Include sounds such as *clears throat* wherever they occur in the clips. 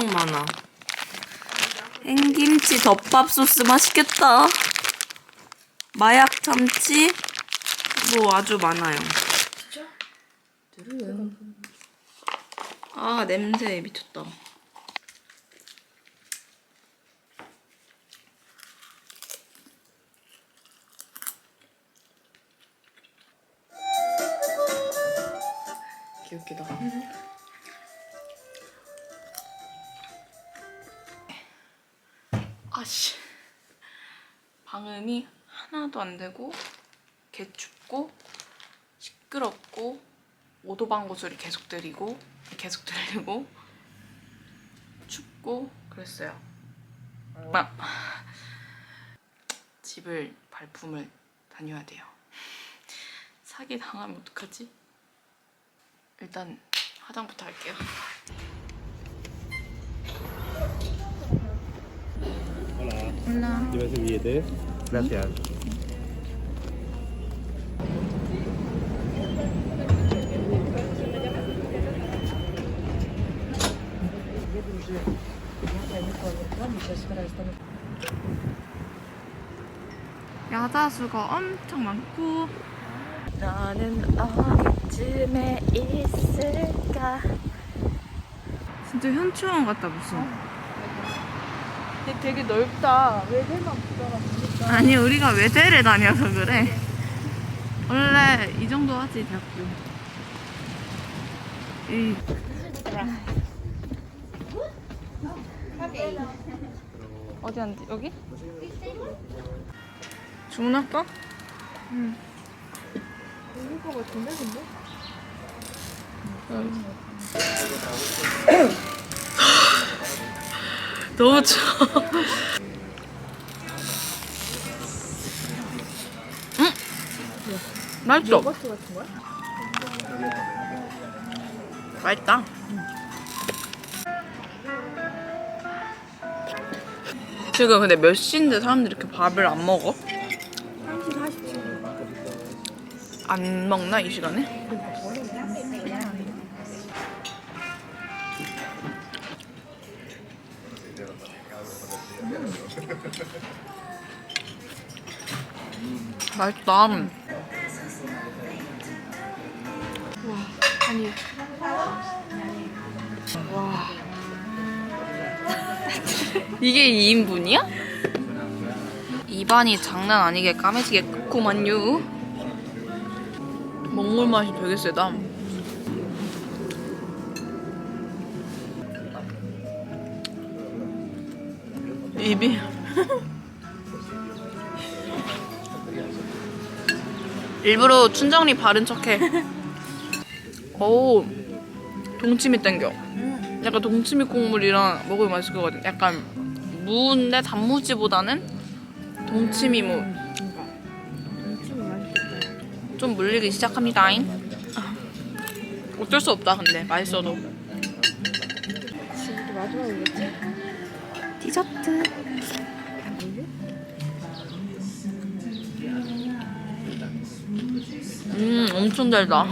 엄청 많아. 행김치 덮밥 소스 맛있겠다. 마약 참치 뭐 아주 많아요. 아 냄새 미쳤다. 귀엽기도. 아씨 방음이 하나도 안 되고 개 춥고 시끄럽고 오도방구 소리 계속 들리고 계속 들리고 춥고 그랬어요. 막 집을 발품을 다녀야 돼요. 사기 당하면 어떡하지? 일단 화장부터 할게요. Hola. Lleva ese billete. Gracias. 야자수가 엄청 많고 나는 어디쯤에 있을까 진짜 현충원 같다 무슨 되게 넓다. 외대만 보다가 보니까. 아니 우리가 외대를 다녀서 그래 원래 이 정도 하지 대학교 이 어디 앉지? 여기? 주문할까? 좋을 것 같은데, 근데? *clears throat* *clears throat* *clears throat* 너무 추워. 응? 맛있어. 요거트 같은 거야? 맛있다. 지금 근데 몇 시인데 사람들이 이렇게 밥을 안 먹어? 1시 47분. 안 먹나 이 시간에? 맛있다. 아니, *laughs* 이게 2인분이야? 입안이 장난 아니게 까매지게 끓구만요. 먹물 맛이 되게 세다. 입이 *laughs* 일부러 춘정리 바른 척해. *laughs* 오 동치미 땡겨. 약간 동치미 국물이랑 먹으면 맛있을 것 같아. 약간 무인데 단무지보다는 동치미 무. 좀 물리기 시작합니다. 어쩔 수 없다 근데 맛있어도. 지금도 마지막이겠지? 디저트. 음 엄청 달다.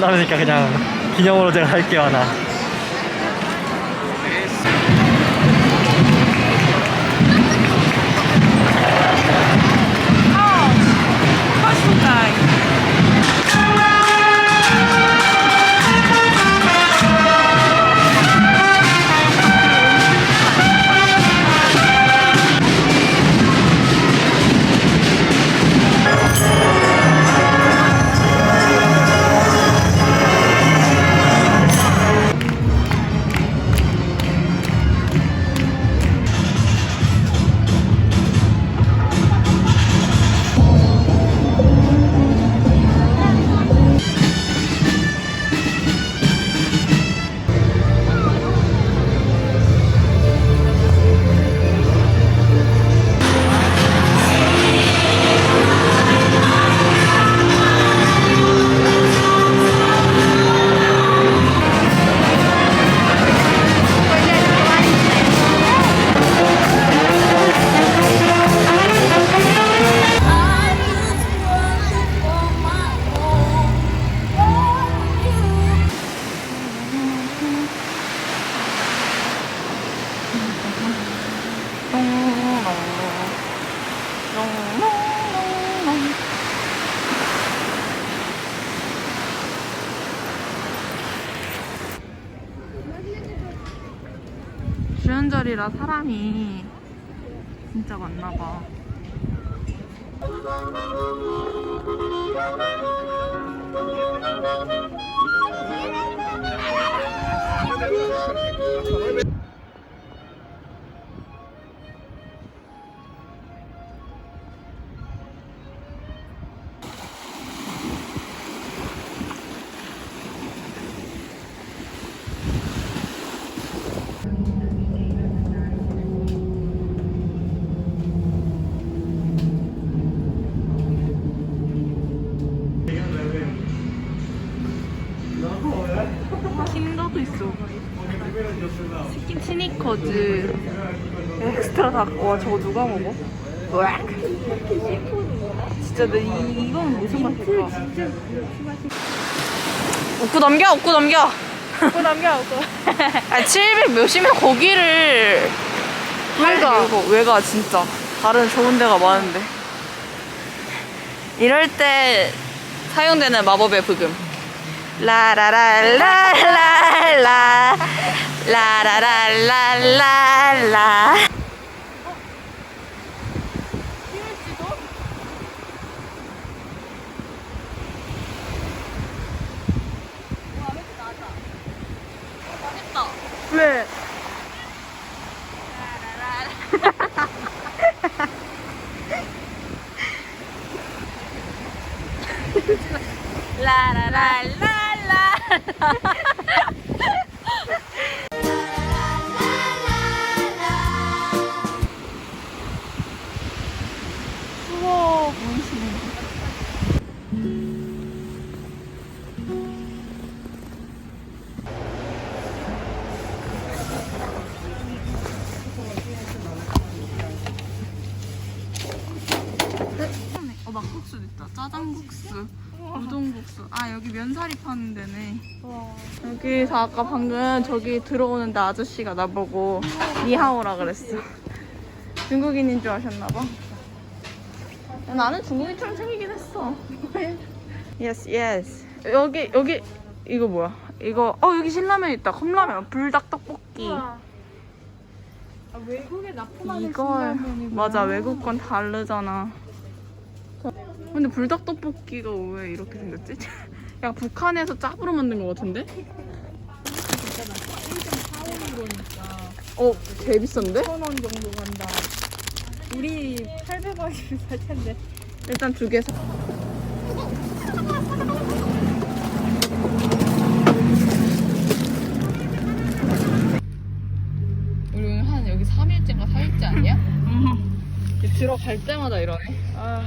저 만나니까 그냥 기념으로 제가 할게요 하나. 명절이라 사람이 진짜 많나 봐. *laughs* 스니커즈. 엑스트라 다. 와 저거 누가 먹어? 으악. 진짜 내 이, 이건 무슨 맛일까? 웃고 넘겨, 웃고 넘겨. 그거 남겨 그거. 아, 700 몇이면 거기를 왜 가? 왜 가, 진짜. 다른 좋은 데가 많은데. 이럴 때 사용되는 마법의 부금. 라라라라라라 라라라라라라 왜? 라라라라라 *laughs* 여기서 아까 방금 저기 들어오는데 아저씨가 나보고 니하오라 그랬어. 중국인인 줄 아셨나봐. 나는 중국인처럼 생기긴 했어. *laughs* 예스 예스 여기 여기 이거 뭐야? 이거 어 여기 신라면 있다. 컵라면 불닭 떡볶이. 아, 외국에 납품하는 이걸. 맞아 외국 건 다르잖아. 근데 불닭 떡볶이가 왜 이렇게 생겼지? *laughs* 야 북한에서 짭으로 만든 것 같은데? 거니까 어, 개 비싼데? 천원 정도 간다. 우리 800원이면 *laughs* 살 텐데. 일단 두 개 사. 우리 오늘 한 여기 3일째인가 4일째 아니야? 들어갈 때마다 이러네. 아,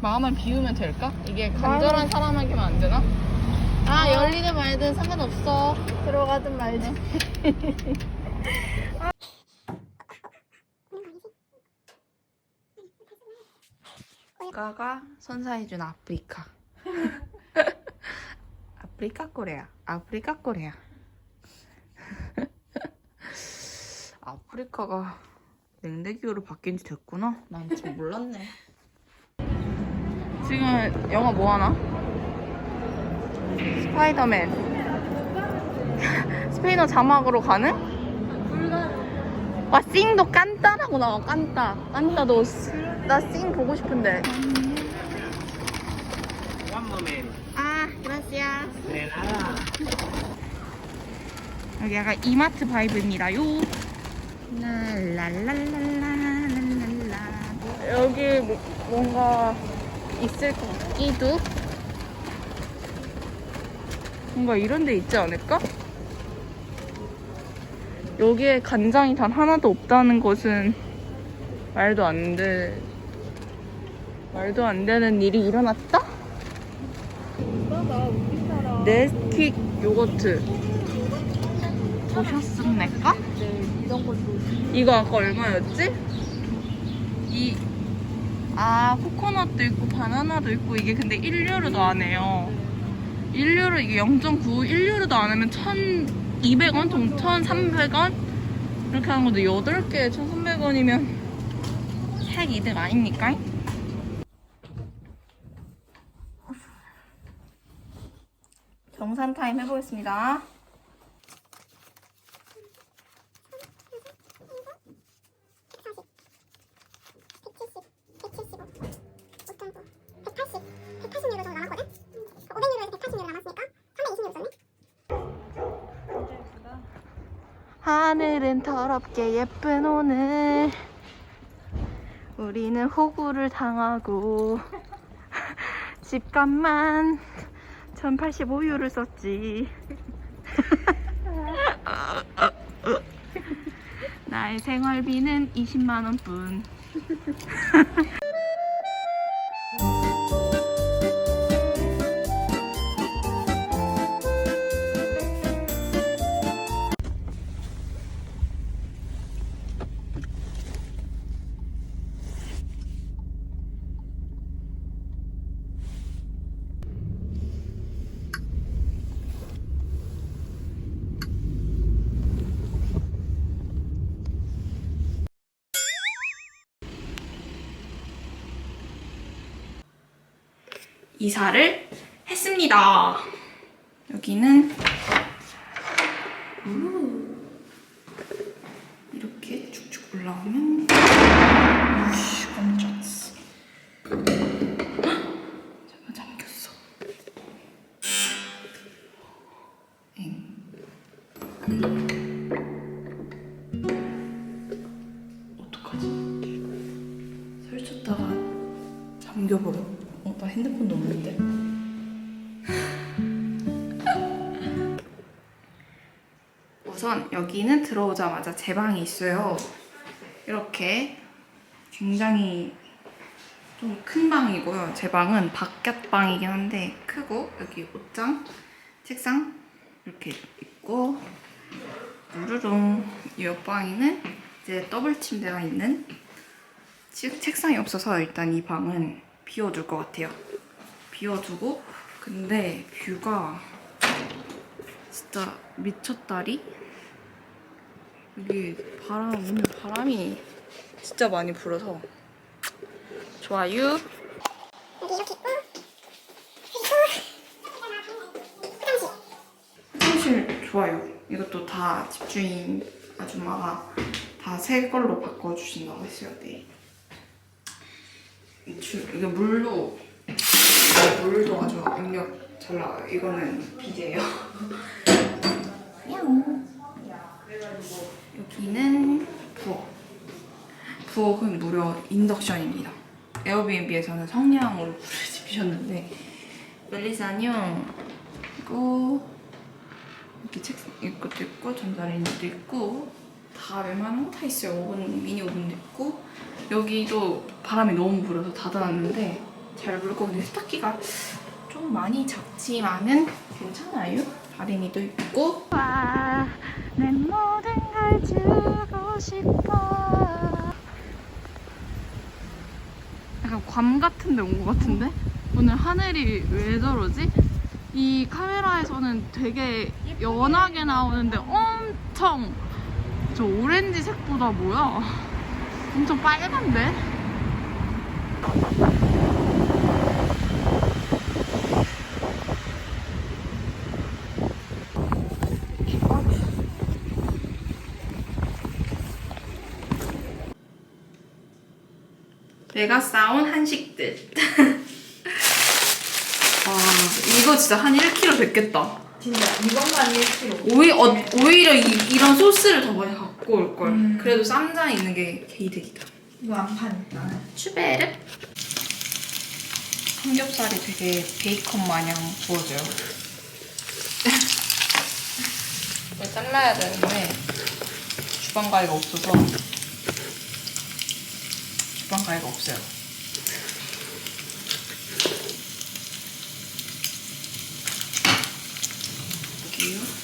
마음을 비우면 될까? 이게 간절한 사람에게만 안 되나? 아, 열리든 말든 상관없어. 들어가든 말든. *laughs* 국가가 선사해준 아프리카. *laughs* 아프리카 코레아. 아프리카 코레아. *laughs* 아프리카가 냉대기후로 바뀐 지 됐구나. 난 잘 몰랐네. 지금 영화 뭐 하나? 스파이더맨. 스페인어 자막으로 가는? 와, 싱도 깐따라고 나와, 깐따. 깐따도스. 나싱 보고 싶은데. 아, gracias. 여기 약간 이마트 바이브입니다요. 랄랄랄랄랄랄라. 여기 뭐, 뭔가 있을 것 같기도. 뭔가 이런 데 있지 않을까? 여기에 간장이 단 하나도 없다는 것은 말도 안 돼. 말도 안 되는 일이 일어났다? 네스틱 요거트. 보셨습니까? 네, 이거 아까 얼마였지? 이, 아, 코코넛도 있고, 바나나도 있고, 이게 근데 1유로도 안 해요. 1유로, 이게 0.9, 1유로도 안 하면 1,200원? 1,300원? 이렇게 하는 건데, 8개에 1,300원이면 책 이득 아닙니까? 정산 타임 해보겠습니다. 하늘은 더럽게 예쁜 오늘. 우리는 호구를 당하고 집값만 1085유를 썼지. 나의 생활비는 20만원뿐 *laughs* 이사를 했습니다. 여기는 우, 이렇게 쭉쭉 올라오면 우씨 깜짝이야. 잠깐 잠겼어. 엥. 어떡하지? 설쳤다가 잠겨버려. 핸드폰도 없는데? 우선 여기는 들어오자마자 제 방이 있어요. 이렇게 굉장히 좀 큰 방이고요. 제 방은 바깥 방이긴 한데 크고 여기 옷장, 책상 이렇게 있고 루루룽 이 옆방에는 이제 더블 침대가 있는 책- 책상이 없어서 일단 이 방은 비워둘 것 같아요. 비워두고 근데 뷰가 진짜 미쳤다리 여기 바람 오늘 바람이 진짜 많이 불어서 좋아요. 화장실 좋아요. 이것도 다 집주인 아줌마가 다 새 걸로 바꿔주신다고 했어요. 네. 주, 이게 물도 물도 아주 압력 잘 나와요. 이거는. 야옹. 여기는 부엌. 부엌은 무려 인덕션입니다. 에어비앤비에서는 성냥으로 불을 지피셨는데 멜리사뇽 있고 이렇게 책상 이것도 있고 전자레인지도 있고 다 웬만한 거 다 있어요. 오븐 미니 오븐도 있고 여기도 바람이 너무 불어서 닫아놨는데 잘 불고 근데 세탁기가 좀 많이 작지만은 괜찮아요. 다리미도 있고 와, 내 모든 걸 주고 싶어 약간 괌 같은 데 온 것 같은데? 오늘 하늘이 왜 저러지? 이 카메라에서는 되게 연하게 나오는데 엄청 저 오렌지 색보다 뭐야? 엄청 빨간데? 내가 싸온 한식들. *laughs* 와, 이거 진짜 한 1kg 됐겠다. 진짜 이것만 1kg. 오히, 어, 오히려 이, 이런 소스를 더 많이 갖고 올 걸. 음. 그래도 쌈장 있는 게 개이득이다. 이거 안 파니까. 추베르? 삼겹살이 되게 베이컨 마냥 구워져요. *laughs* 이걸 잘라야 되는데 주방 가위가 없어서 주방 가위가 없어요. 여기요.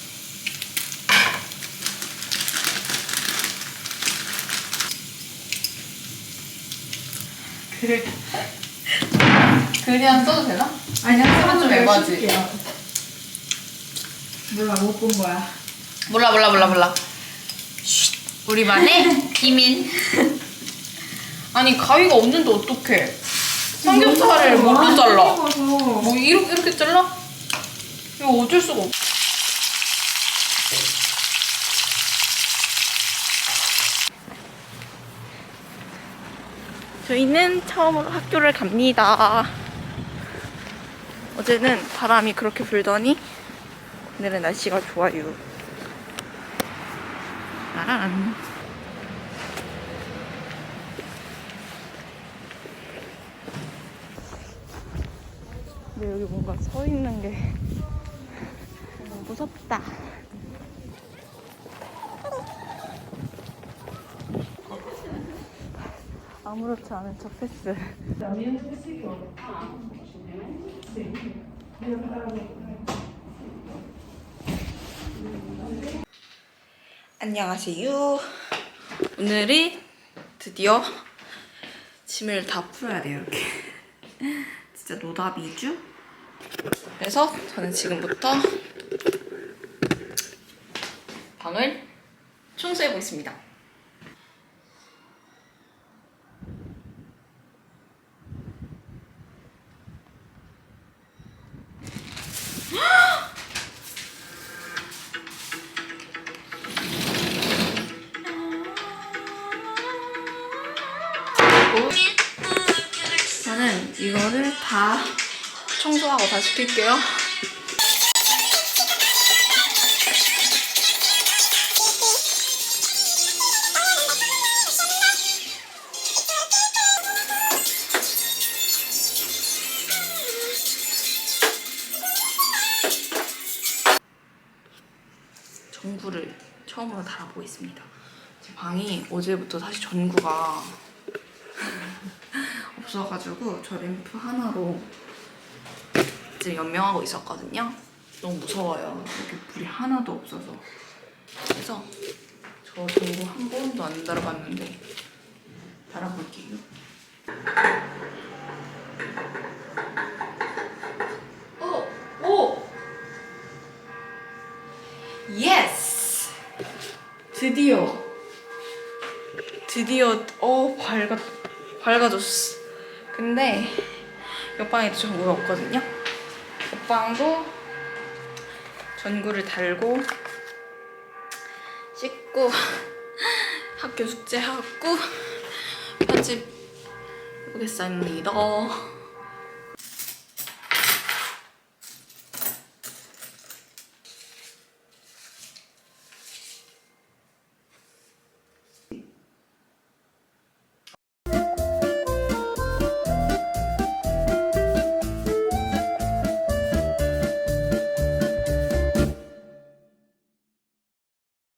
그래. 글이 안 써도 되나? 아니야, 하나 좀 에바지. 몰라, 못 본 거야. 몰라 몰라 몰라 몰라. 쉿. 우리만의 *laughs* 비밀. 아니 가위가 없는데 어떡해? 삼겹살을 뭘로 잘라? 뭐 이렇게 이렇게 잘라? 이거 어쩔 수가 없. 저희는 처음으로 학교를 갑니다. 어제는 바람이 그렇게 불더니 오늘은 날씨가 좋아요. 따라란. 근데 여기 뭔가 서 있는 게 무섭다. 아무렇지 않은 척 패스. 안녕하세요. 오늘이 드디어 짐을 다 풀어야 돼요, 이렇게. 진짜 노답이죠? 그래서 저는 지금부터 방을 청소해 보겠습니다. 다 청소하고 다 시 킬게요. 전구를 처음으로 달아보겠습니다. 제 방이 어제부터 사실 전구가 없어가지고 저 램프 하나로 지금 연명하고 있었거든요. 너무 무서워요. 여기 불이 하나도 없어서. 그래서 저 전구 한 번도 안 달아봤는데 달아볼게요. 오! 오! 예스! 드디어 드디어 어 밝아 밝아졌어. 근데 옆방에도 전구가 없거든요. 옆방도 전구를 달고 씻고 *laughs* 학교 숙제하고 편집 해보겠습니다.